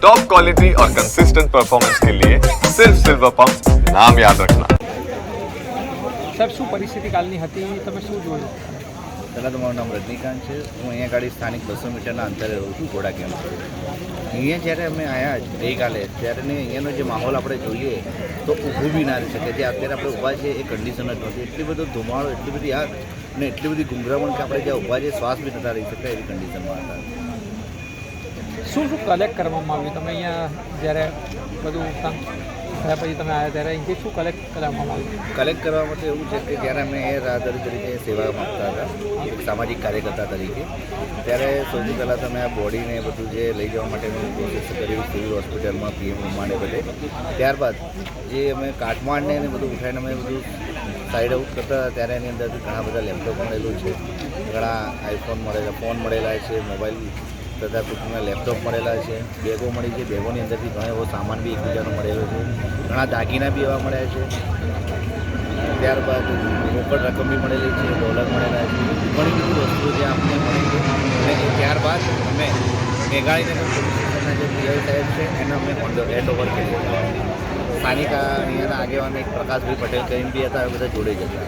Top quality और consistent performance के लिए सिर्फ सिल्वर पंप नाम याद रखना સાહેબ શું પરિસ્થિતિ કાલની હતી તમે શું જોયું પહેલાં તો મારું નામ રજનીકાંત છે હું અહીંયા ગાડી સ્થાનિક બસો મીટરના અંતરે રહું છું ઘોડા કેમ્પ અહીંયા જ્યારે અમે આવ્યા ગઈકાલે ત્યારે ને અહીંયાનો જે માહોલ આપણે જોઈએ તો ઊભું બી ના રહી શકે જે અત્યારે આપણે ઊભા છે એ કન્ડિશન જ નથી એટલી બધો ધુમાડો એટલી બધી આગ અને એટલી બધી ગુંગરામણ કે આપણે જ્યાં ઊભા છે શ્વાસ બી નતા રહી શકતા એવી કન્ડિશનમાં હતા શું શું કલેક્ટ કરવામાં આવ્યું? તમે અહીંયા જ્યારે બધું કામ થયા પછી તમે આવ્યા ત્યારે અહીંથી શું કલેક્ટ કરવામાં આવ્યું? કલેક્ટ કરવા માટે એવું છે કે જ્યારે અમે રાહદારી તરીકે સેવા માગતા હતા સામાજિક કાર્યકર્તા તરીકે, ત્યારે સૌથી પહેલાં તમે આ બોડીને બધું જે લઈ જવા માટેનું પ્રોસેસ કર્યું સિવિલ હોસ્પિટલમાં પીએમ માંડે બધે. ત્યારબાદ જે અમે કાટમાળને એને બધું ઉઠાવીને અમે બધું સાઈડ આઉટ કરતા હતા, ત્યારે એની અંદરથી ઘણા બધા લેપટોપ મળેલું છે. ઘણા આઈફોન મળેલા ફોન મળેલા છે મોબાઈલ તથા કુટુંબના લેપટોપ મળેલા છે, બેગો મળી છે, બેગોની અંદરથી ઘણો એવો સામાન બી એકબીજાનો મળેલો છે, ઘણા દાગીના બી એવા મળ્યા છે. ત્યારબાદ રોકડ રકમ બી મળેલી છે, ડોલર મળેલા છે ઘણી બધી વસ્તુઓ જે આપણે મળી અને ત્યારબાદ અમે મેઘાણીનગર પોલીસ સ્ટેશનના જે પીઆઈ સાહેબ છે, એને અમે ઓન ધ હેન્ડ ઓવર કરી સ્થાનિક આગેવાન એક પ્રકાશભાઈ પટેલ કરીને બી હતા, એ બધા જોડે જ હતા.